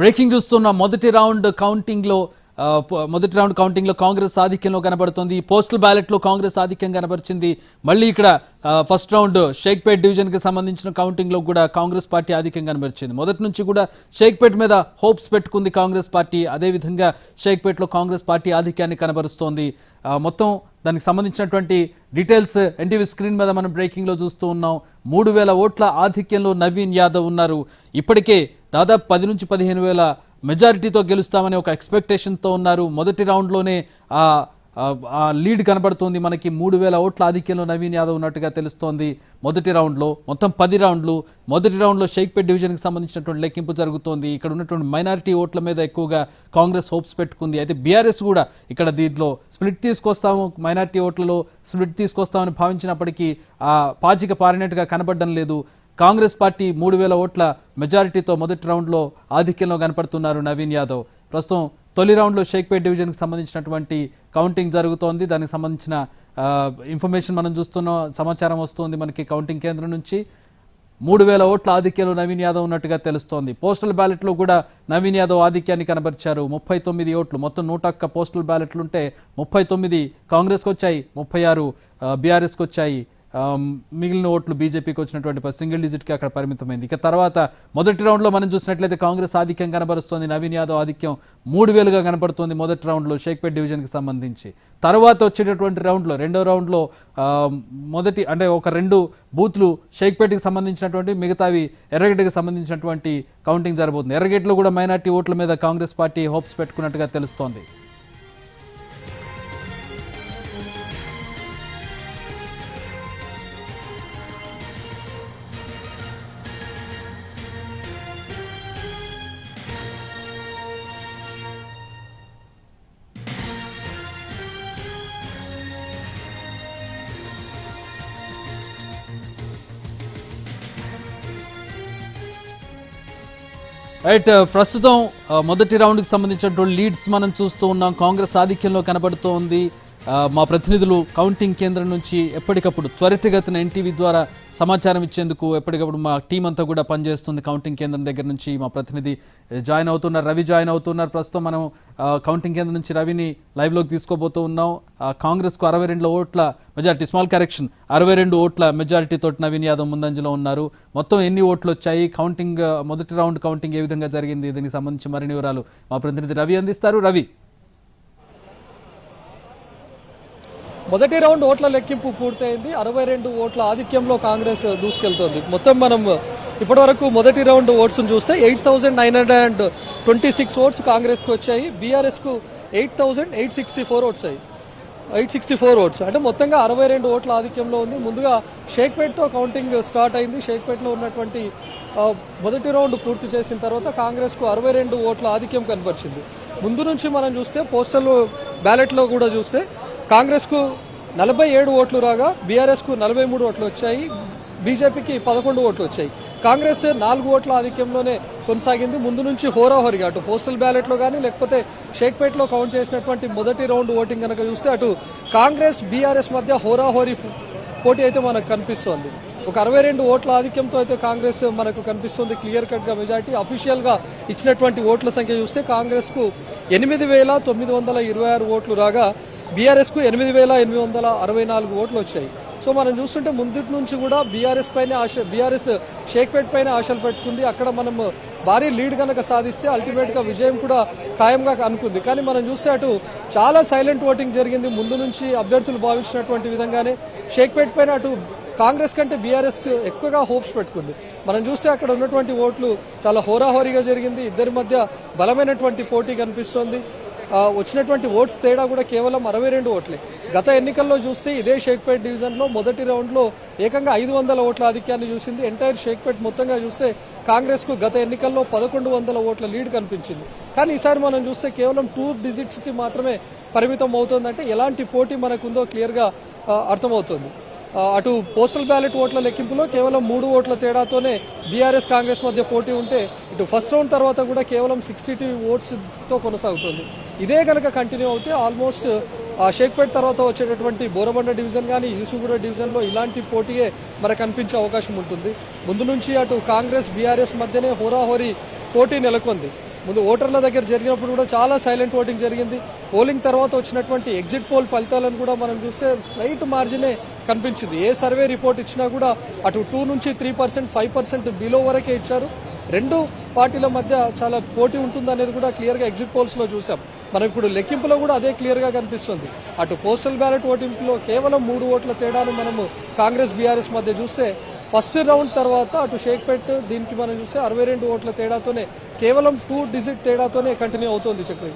Breaking చూస్తున్న మొదటి round కౌంటింగ్లో మొదటి రౌండ్ కౌంటింగ్లో కాంగ్రెస్ ఆధిక్యంలో కనబడుతుంది. పోస్టల్ బ్యాలెట్లో కాంగ్రెస్ ఆధిక్యం కనబరిచింది. మళ్ళీ ఇక్కడ ఫస్ట్ రౌండ్ షేక్పేట్ డివిజన్కి సంబంధించిన కౌంటింగ్లో కూడా కాంగ్రెస్ పార్టీ ఆధిక్యం కనబరిచింది. మొదటి నుంచి కూడా షేక్పేట్ మీద హోప్స్ పెట్టుకుంది కాంగ్రెస్ పార్టీ. అదేవిధంగా షేక్పేట్లో కాంగ్రెస్ పార్టీ ఆధిక్యాన్ని కనబరుస్తోంది. మొత్తం దానికి సంబంధించినటువంటి డీటెయిల్స్ ఎన్టీవీ స్క్రీన్ మీద మనం బ్రేకింగ్లో చూస్తూ ఉన్నాం. మూడు వేల ఓట్ల ఆధిక్యంలో నవీన్ యాదవ్ ఉన్నారు. ఇప్పటికే దాదాపు పది నుంచి పదిహేను వేల మెజారిటీతో గెలుస్తామనే ఒక ఎక్స్పెక్టేషన్తో ఉన్నారు. మొదటి రౌండ్లోనే ఆ లీడ్ కనబడుతోంది మనకి. మూడు వేల ఓట్ల ఆధిక్యంలో నవీన్ యాదవ్ ఉన్నట్టుగా తెలుస్తోంది మొదటి రౌండ్లో. మొత్తం పది రౌండ్లు. మొదటి రౌండ్లో షేక్పేట్ డివిజన్కి సంబంధించినటువంటి లెక్కింపు జరుగుతోంది. ఇక్కడ ఉన్నటువంటి మైనారిటీ ఓట్ల మీద ఎక్కువగా కాంగ్రెస్ హోప్స్ పెట్టుకుంది. అయితే బీఆర్ఎస్ కూడా ఇక్కడ దీంట్లో స్ప్లిట్ తీసుకొస్తాము. మైనారిటీ ఓట్లలో స్ప్లిట్ తీసుకొస్తామని భావించినప్పటికీ ఆ పాచిక పారినట్టుగా కనబడడం లేదు. కాంగ్రెస్ పార్టీ మూడు వేల ఓట్ల మెజారిటీతో మొదటి రౌండ్లో ఆధిక్యంలో కనపడుతున్నారు నవీన్ యాదవ్. ప్రస్తుతం తొలి రౌండ్లో షేక్పేట్ డివిజన్కి సంబంధించినటువంటి కౌంటింగ్ జరుగుతోంది. దానికి సంబంధించిన ఇన్ఫర్మేషన్ మనం చూస్తున్న. సమాచారం వస్తుంది మనకి కౌంటింగ్ కేంద్రం నుంచి. మూడు వేల ఓట్ల ఆధిక్యంలో నవీన్ యాదవ్ ఉన్నట్టుగా తెలుస్తోంది. పోస్టల్ బ్యాలెట్లో కూడా నవీన్ యాదవ్ ఆధిక్యాన్ని కనబరిచారు. ముప్పై తొమ్మిది ఓట్లు మొత్తం నూట ఒక్క పోస్టల్ బ్యాలెట్లు ఉంటే ముప్పై తొమ్మిది కాంగ్రెస్కి వచ్చాయి ముప్పై ఆరు బీఆర్ఎస్కి వచ్చాయి మిగిలిన ఓట్లు బీజేపీకి వచ్చినటువంటి సింగిల్ డిజిట్కి అక్కడ పరిమితమైంది. ఇక తర్వాత మొదటి రౌండ్లో మనం చూసినట్లయితే కాంగ్రెస్ ఆధిక్యం కనబరుస్తోంది నవీన్ యాదవ్ ఆధిక్యం మూడు వేలుగా కనబడుతోంది మొదటి రౌండ్లో షేక్పేట్ డివిజన్కి సంబంధించి. తర్వాత వచ్చేటటువంటి రౌండ్లో రెండో రౌండ్లో మొదటి అంటే ఒక రెండు బూత్లు షేక్పేట్కి సంబంధించినటువంటి మిగతావి ఎర్రగడ్డకి సంబంధించినటువంటి కౌంటింగ్ జరబోతుంది. ఎర్రగడ్డలో కూడా మైనార్టీ ఓట్ల మీద కాంగ్రెస్ పార్టీ హోప్స్ పెట్టుకున్నట్టుగా తెలుస్తోంది. రైట్ ప్రస్తుతం మొదటి రౌండ్కి సంబంధించినటువంటి లీడ్స్ మనం చూస్తూ ఉన్నాం. కాంగ్రెస్ ఆధిక్యంలో కనబడుతోంది. మా ప్రతినిధులు కౌంటింగ్ కేంద్రం నుంచి ఎప్పటికప్పుడు త్వరితగతిన ఎన్టీవీ ద్వారా సమాచారం ఇచ్చేందుకు ఎప్పటికప్పుడు మా టీం అంతా కూడా పనిచేస్తుంది. కౌంటింగ్ కేంద్రం దగ్గర నుంచి మా ప్రతినిధి జాయిన్ అవుతున్నారు రవి జాయిన్ అవుతున్నారు. ప్రస్తుతం మనం కౌంటింగ్ కేంద్రం నుంచి రవిని లైవ్లోకి తీసుకోబోతూ ఉన్నాం. కాంగ్రెస్కు అరవై రెండు ఓట్ల మెజారిటీ స్మాల్ కరెక్షన్ అరవై రెండు ఓట్ల మెజారిటీ నవీన్ యాదవ్ ముందంజలో ఉన్నారు. మొత్తం ఎన్ని ఓట్లు వచ్చాయి? కౌంటింగ్ మొదటి రౌండ్ కౌంటింగ్ ఏ విధంగా జరిగింది? దీనికి సంబంధించి మరిన్ని వివరాలు మా ప్రతినిధి రవి అందిస్తారు. రవి మొదటి రౌండ్ ఓట్ల లెక్కింపు పూర్తయింది. అరవై రెండు ఓట్ల ఆధిక్యంలో కాంగ్రెస్ దూసుకెళ్తోంది. మొత్తం మనం ఇప్పటివరకు మొదటి రౌండ్ ఓట్స్ చూస్తే eight thousand nine hundred and twenty six votes కాంగ్రెస్కి వచ్చాయి. బీఆర్ఎస్కు eight thousand eight sixty four votes అయ్యి ఎయిట్ సిక్స్టీ ఫోర్ ఓట్స్. అంటే మొత్తంగా అరవై రెండు ఓట్ల ఆధిక్యంలో ఉంది. ముందుగా షేక్పేట్తో కౌంటింగ్ స్టార్ట్ అయింది. షేక్పేట్లో ఉన్నటువంటి మొదటి రౌండ్ పూర్తి చేసిన తర్వాత కాంగ్రెస్కు అరవై రెండు ఓట్ల ఆధిక్యం కనపరిచింది. ముందు నుంచి మనం చూస్తే పోస్టల్ బ్యాలెట్లో కూడా చూస్తే కాంగ్రెస్కు నలభై ఏడు ఓట్లు రాగా బీఆర్ఎస్కు నలభై మూడు ఓట్లు వచ్చాయి బీజేపీకి పదకొండు ఓట్లు వచ్చాయి. కాంగ్రెస్ నాలుగు ఓట్ల ఆధిక్యంలోనే కొనసాగింది. ముందు నుంచి హోరాహోరిగా అటు పోస్టల్ బ్యాలెట్లో కానీ లేకపోతే షేక్పేట్లో కౌంట్ చేసినటువంటి మొదటి రౌండ్ ఓటింగ్ కనుక చూస్తే అటు కాంగ్రెస్ బీఆర్ఎస్ మధ్య హోరాహోరీ పోటీ అయితే మనకు కనిపిస్తోంది. ఒక అరవై రెండు ఓట్ల ఆధిక్యంతో అయితే కాంగ్రెస్ మనకు కనిపిస్తుంది క్లియర్ కట్గా మెజార్టీ. అఫీషియల్గా ఇచ్చినటువంటి ఓట్ల సంఖ్య చూస్తే కాంగ్రెస్కు ఎనిమిది వేల తొమ్మిది వందల ఇరవై ఆరు ఓట్లు రాగా బీఆర్ఎస్కు ఎనిమిది వేల ఎనిమిది వందల అరవై నాలుగు ఓట్లు వచ్చాయి. సో మనం చూస్తుంటే ముందుటి నుంచి కూడా బీఆర్ఎస్ పైన ఆశ బీఆర్ఎస్ షేక్పేట్ పైన ఆశలు పెట్టుకుంది. అక్కడ మనం భారీ లీడ్ కనుక సాధిస్తే అల్టిమేట్గా విజయం కూడా ఖాయంగా అనుకుంది. కానీ మనం చూస్తే అటు చాలా సైలెంట్ ఓటింగ్ జరిగింది. ముందు నుంచి అభ్యర్థులు భావించినటువంటి విధంగానే షేక్పేట్ పైన అటు కాంగ్రెస్ కంటే బీఆర్ఎస్కు ఎక్కువగా హోప్స్ పెట్టుకుంది. మనం చూస్తే అక్కడ ఉన్నటువంటి ఓట్లు చాలా హోరాహోరీగా జరిగింది. ఇద్దరి మధ్య బలమైనటువంటి పోటీ కనిపిస్తోంది. వచ్చినటువంటి ఓట్స్ తేడా కూడా కేవలం అరవై రెండు ఓట్లే. గత ఎన్నికల్లో చూస్తే ఇదే షేక్పేట్ డివిజన్లో మొదటి రౌండ్లో ఏకంగా ఐదు వందల ఓట్ల ఆధిక్యాన్ని చూసింది. ఎంటైర్ షేక్పేట్ మొత్తంగా చూస్తే కాంగ్రెస్కు గత ఎన్నికల్లో పదకొండు వందల ఓట్ల లీడ్ కనిపించింది. కానీ ఈసారి మనం చూస్తే కేవలం టూ డిజిట్స్కి మాత్రమే పరిమితం అవుతుందంటే ఎలాంటి పోటీ మనకుందో క్లియర్గా అర్థమవుతుంది. అటు పోస్టల్ బ్యాలెట్ ఓట్ల లెక్కింపులో కేవలం మూడు ఓట్ల తేడాతోనే బీఆర్ఎస్ కాంగ్రెస్ మధ్య పోటీ ఉంటే ఇటు ఫస్ట్ రౌండ్ తర్వాత కూడా కేవలం సిక్స్టీ టూ ఓట్స్తో కొనసాగుతుంది. ఇదే కనుక కంటిన్యూ అవుతే ఆల్మోస్ట్ ఆ షేక్పేట్ తర్వాత వచ్చేటటువంటి బోరబండ డివిజన్ కానీ యూసుగూడ డివిజన్లో ఇలాంటి పోటీయే మనకు కనిపించే అవకాశం ఉంటుంది. ముందు నుంచి అటు కాంగ్రెస్ బీఆర్ఎస్ మధ్యనే హోరాహోరీ పోటీ నెలకొంది. ముందు ఓటర్ల దగ్గర జరిగినప్పుడు కూడా చాలా సైలెంట్ ఓటింగ్ జరిగింది. పోలింగ్ తర్వాత వచ్చినటువంటి ఎగ్జిట్ పోల్ ఫలితాలను కూడా మనం చూస్తే స్లైట్ మార్జినే కనిపించింది. ఏ సర్వే రిపోర్ట్ ఇచ్చినా కూడా అటు టూ నుంచి three percent five percent below వరకే ఇచ్చారు. రెండు పార్టీల మధ్య చాలా పోటీ ఉంటుంది అనేది కూడా క్లియర్గా ఎగ్జిట్ పోల్స్లో చూసాం. మనం ఇప్పుడు లెక్కింపులో కూడా అదే క్లియర్గా కనిపిస్తుంది. అటు పోస్టల్ బ్యాలెట్ ఓటింపులో కేవలం మూడు ఓట్ల తేడాను మనము కాంగ్రెస్ బీఆర్ఎస్ మధ్య చూస్తే ఫస్ట్ రౌండ్ తర్వాత అటు షేక్పేట్ దీనికి మనం చూస్తే అరవై రెండు ఓట్ల తేడాతోనే కేవలం టూ డిజిట్ తేడాతోనే కంటిన్యూ అవుతోంది చక్రి.